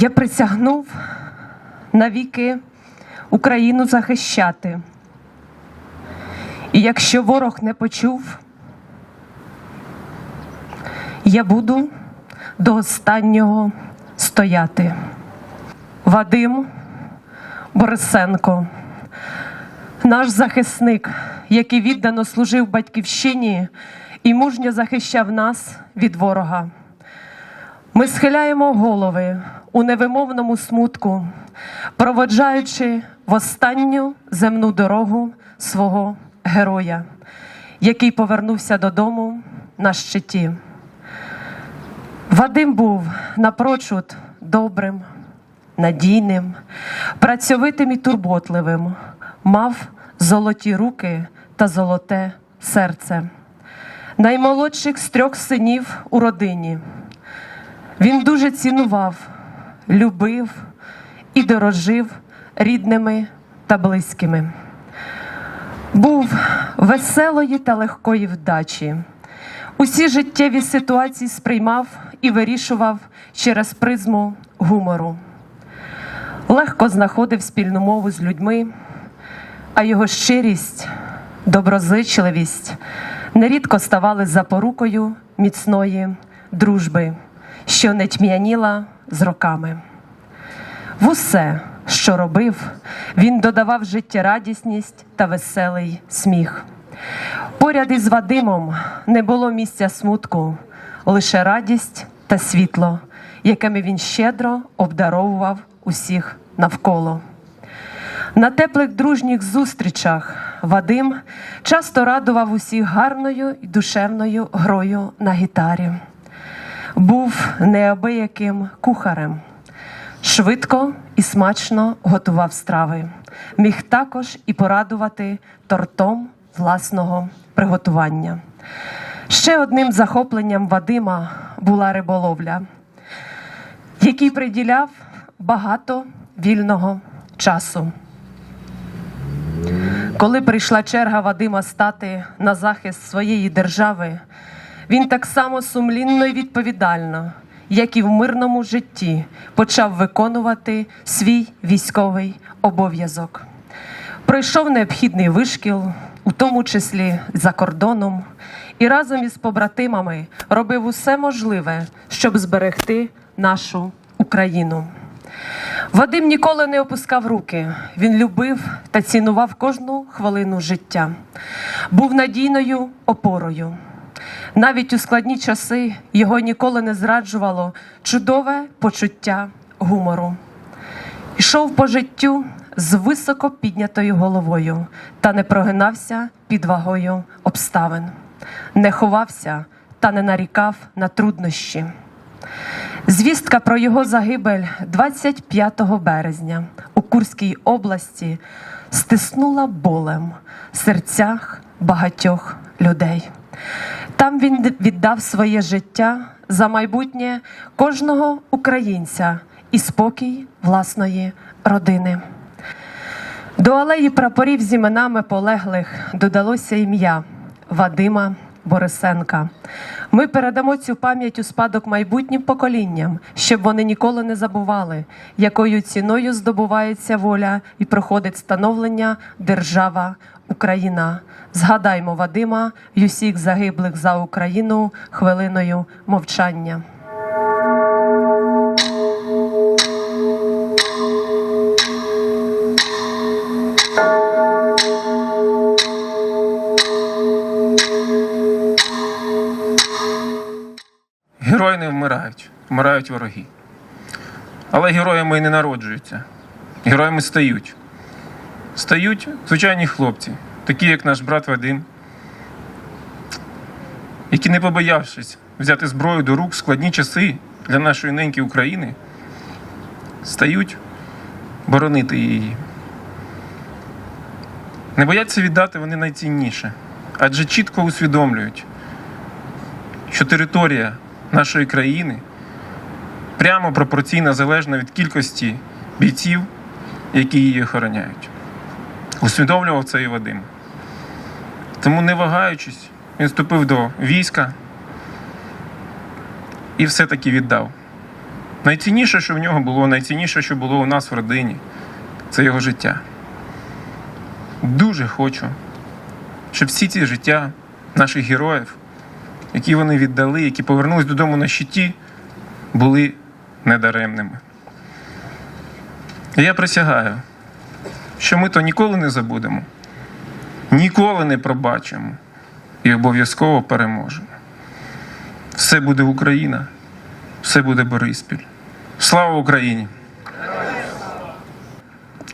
Я присягнув навіки Україну захищати. І якщо ворог не почув, я буду до останнього стояти. Вадим Борисенко, наш захисник, який віддано служив батьківщині і мужньо захищав нас від ворога. Ми схиляємо голови у невимовному смутку, проводжаючи в останню земну дорогу свого героя, який повернувся додому на щиті. Вадим був напрочуд добрим, надійним, працьовитим і турботливим, мав золоті руки та золоте серце. Наймолодших з трьох синів у родині. Він дуже цінував, любив і дорожив рідними та близькими. Був веселої та легкої вдачі. Усі життєві ситуації сприймав і вирішував через призму гумору. Легко знаходив спільну мову з людьми, а його щирість, доброзичливість нерідко ставали запорукою міцної дружби, що не тьмяніла з роками. В усе, що робив, він додавав життєрадісність та веселий сміх. Поряд із Вадимом не було місця смутку, лише радість та світло, якими він щедро обдаровував усіх навколо. На теплих дружніх зустрічах Вадим часто радував усіх гарною і душевною грою на гітарі. Був неабияким кухарем. Швидко і смачно готував страви. Міг також і порадувати тортом власного приготування. Ще одним захопленням Вадима була риболовля, який приділяв багато вільного часу. Коли прийшла черга Вадима стати на захист своєї держави, він так само сумлінно і відповідально, як і в мирному житті, почав виконувати свій військовий обов'язок. Пройшов необхідний вишкіл, у тому числі за кордоном, і разом із побратимами робив усе можливе, щоб зберегти нашу Україну. Вадим ніколи не опускав руки. Він любив та цінував кожну хвилину життя, був надійною опорою. Навіть у складні часи його ніколи не зраджувало чудове почуття гумору. Йшов по життю з високо піднятою головою та не прогинався під вагою обставин, не ховався та не нарікав на труднощі. Звістка про його загибель 25 березня у Курській області стиснула болем в серцях багатьох людей. Там він віддав своє життя за майбутнє кожного українця і спокій власної родини. До алеї прапорів з іменами полеглих додалося ім'я Вадима Борисенка. Ми передамо цю пам'ять у спадок майбутнім поколінням, щоб вони ніколи не забували, якою ціною здобувається воля і проходить становлення держава Україна. Згадаймо Вадима й усіх загиблих за Україну хвилиною мовчання. Вмирають, вмирають вороги. Але героями і не народжуються. Героями стають. Стають звичайні хлопці, такі як наш брат Вадим, які, не побоявшись взяти зброю до рук складні часи для нашої неньки України, стають боронити її. Не бояться віддати вони найцінніше, адже чітко усвідомлюють, що територія нашої країни прямо пропорційна залежно від кількості бійців, які її охороняють. Усвідомлював це і Вадим. Тому, не вагаючись, він вступив до війська і все-таки віддав Найцінніше, що в нього було, найцінніше, що було у нас в родині, це його життя. Дуже хочу, щоб всі ці життя наших героїв, які вони віддали, які повернулись додому на щиті, були недаремними. І я присягаю, що ми то ніколи не забудемо, ніколи не пробачимо і обов'язково переможемо. Все буде Україна, все буде Бориспіль. Слава Україні!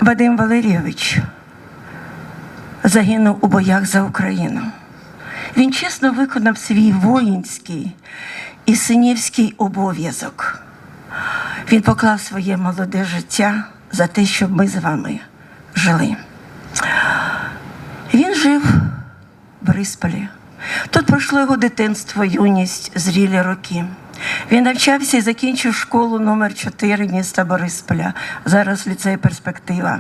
Вадим Валерійович загинув у боях за Україну. Він чесно виконав свій воїнський і синівський обов'язок. Він поклав своє молоде життя за те, щоб ми з вами жили. Він жив в Борисполі. Тут пройшло його дитинство, юність, зрілі роки. Він навчався і закінчив школу номер 4 міста Борисполя, зараз ліцей перспектива.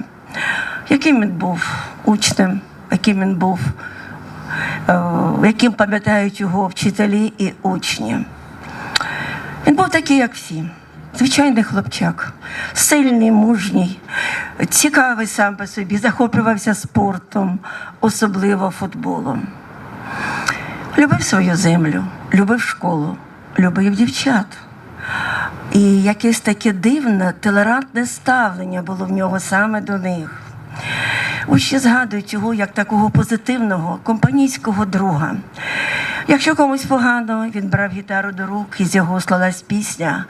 Яким він був учнем, яким він був, яким пам'ятають його вчителі і учні. Він був такий, як всі. Звичайний хлопчак, сильний, мужній, цікавий сам по собі, захоплювався спортом, особливо футболом. Любив свою землю, любив школу, любив дівчат. І якесь таке дивне, толерантне ставлення було в нього саме до них. Учні згадують його як такого позитивного, компанійського друга. Якщо комусь погано, він брав гітару до рук, і з його слалась пісня,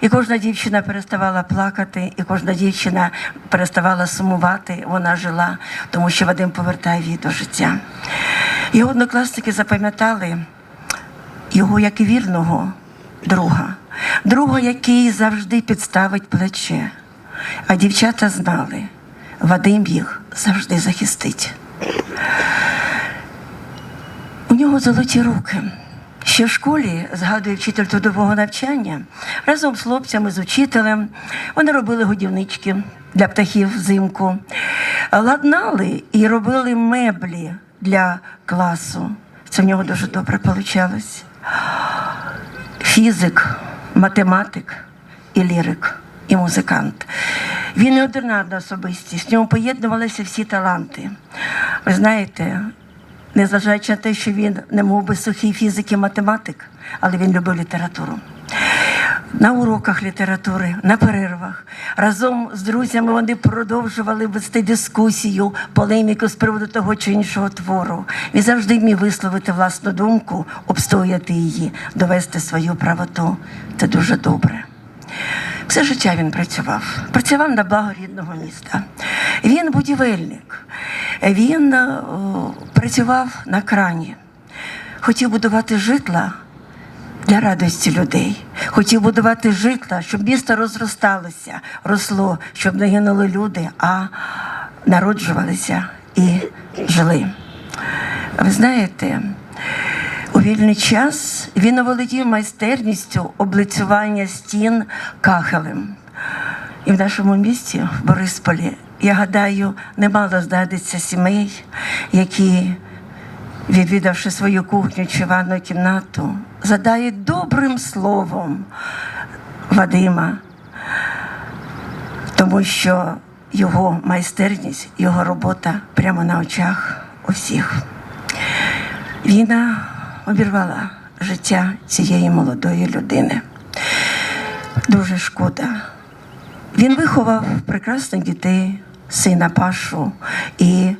і кожна дівчина переставала плакати, і кожна дівчина переставала сумувати, вона жила, тому що Вадим повертає її до життя. Його однокласники запам'ятали його як вірного друга, друга, який завжди підставить плече. А дівчата знали, Вадим їх завжди захистить. У нього золоті руки. Ще в школі, згадує вчитель трудового навчання, разом з хлопцями, з учителем, вони робили годівнички для птахів взимку, ладнали і робили меблі для класу. Це в нього дуже добре вийшло. Фізик, математик і лірик, і музикант. Він неординарна особистість, в ньому поєднувалися всі таланти. Ви знаєте, незважаючи на те, що він не мов би сухий фізик і математик, але він любив літературу. На уроках літератури, на перервах разом з друзями вони продовжували вести дискусію, полеміку з приводу того чи іншого твору. Він завжди міг висловити власну думку, обстояти її, довести свою правоту. Це дуже добре. Все життя він працював, працював на благо рідного міста. Він будівельник, він е, працював на крані, хотів будувати житла для радості людей, хотів будувати житла, щоб місто розросталося, росло, щоб не гинули люди, а народжувалися і жили. Ви знаєте, вільний час він оволодів майстерністю облицювання стін кахелем. І в нашому місті, в Борисполі, я гадаю, немало знайдеться сімей, які, відвідавши свою кухню чи ванну кімнату, задають добрим словом Вадима, тому що його майстерність, його робота прямо на очах у всіх. Війна обірвала життя цієї молодої людини. Дуже шкода. Він виховав прекрасних дітей, сина Пашу і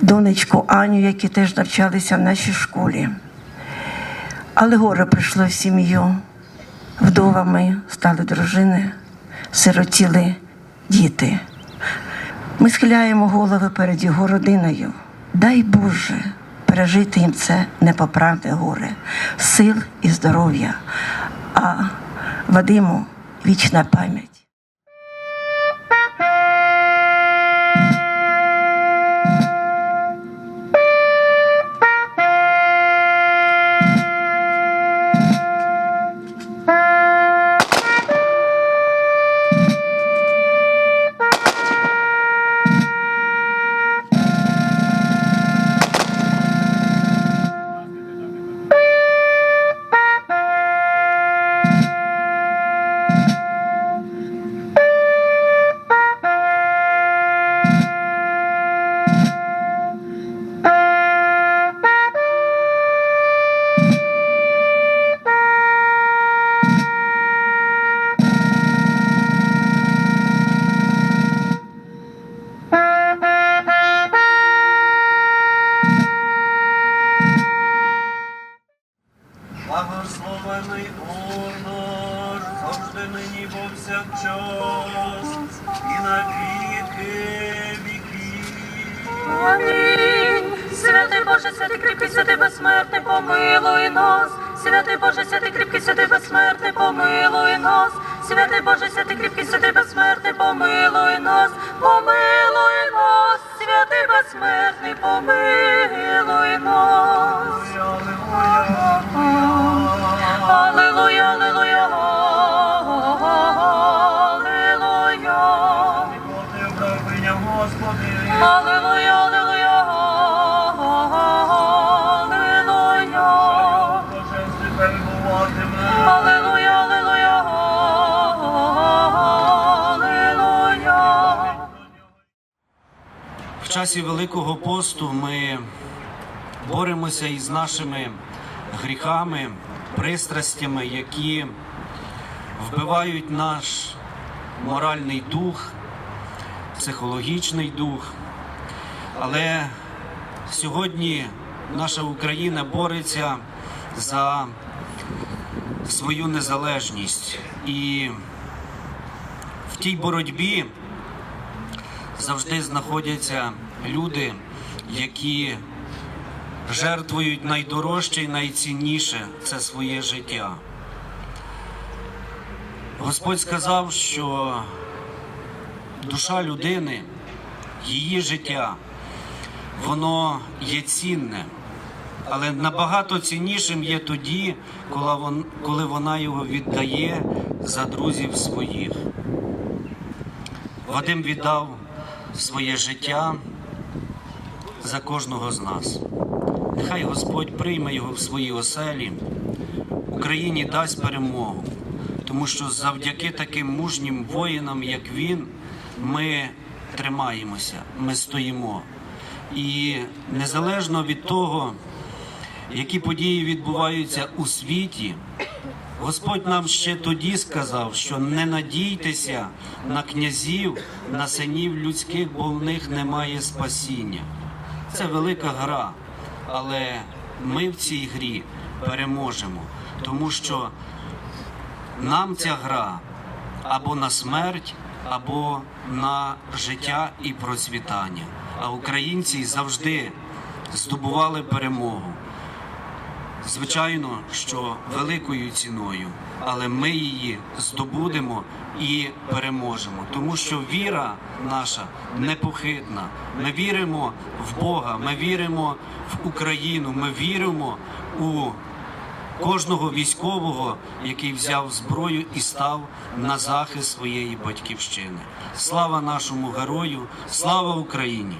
донечку Аню, які теж навчалися в нашій школі. Але горе прийшло в сім'ю. Вдовами стали дружини, сиротіли діти. Ми схиляємо голови перед його родиною. Дай Боже пережити їм це непоправне горе, сил і здоров'я. А Вадиму вічна пам'ять. Повсякчас, і на віки віків. Амінь. Святий Боже, святий кріпкий, святий безсмертний, помилуй нас. Святий Боже, святий кріпкий, святий безсмертний, помилуй нас. Святий Боже, святий кріпкий, святий безсмертний, помилуй нас. Помилуй нас, святий безсмертний, помилуй нас. Аллилуйя, аллилуйя, аллилуйя. Часі Великого посту ми боремося із нашими гріхами, пристрастями, які вбивають наш моральний дух, психологічний дух. Але сьогодні наша Україна бореться за свою незалежність. І в тій боротьбі завжди знаходяться люди, які жертвують найдорожче і найцінніше це своє життя. Господь сказав, що душа людини, її життя, воно є цінне, але набагато ціннішим є тоді, коли вона його віддає за друзів своїх. Вадим віддав своє життя за кожного з нас. Нехай Господь прийме його в свої оселі, Україні дасть перемогу, тому що завдяки таким мужнім воїнам, як він, ми тримаємося, ми стоїмо. І незалежно від того, які події відбуваються у світі, Господь нам ще тоді сказав, що не надійтеся на князів, на синів людських, бо в них немає спасіння. Це велика гра, але ми в цій грі переможемо, тому що нам ця гра або на смерть, або на життя і процвітання. А українці завжди здобували перемогу. Звичайно, що великою ціною, але ми її здобудемо і переможемо, тому що віра наша непохитна. Ми віримо в Бога, ми віримо в Україну, ми віримо у кожного військового, який взяв зброю і став на захист своєї батьківщини. Слава нашому герою, слава Україні!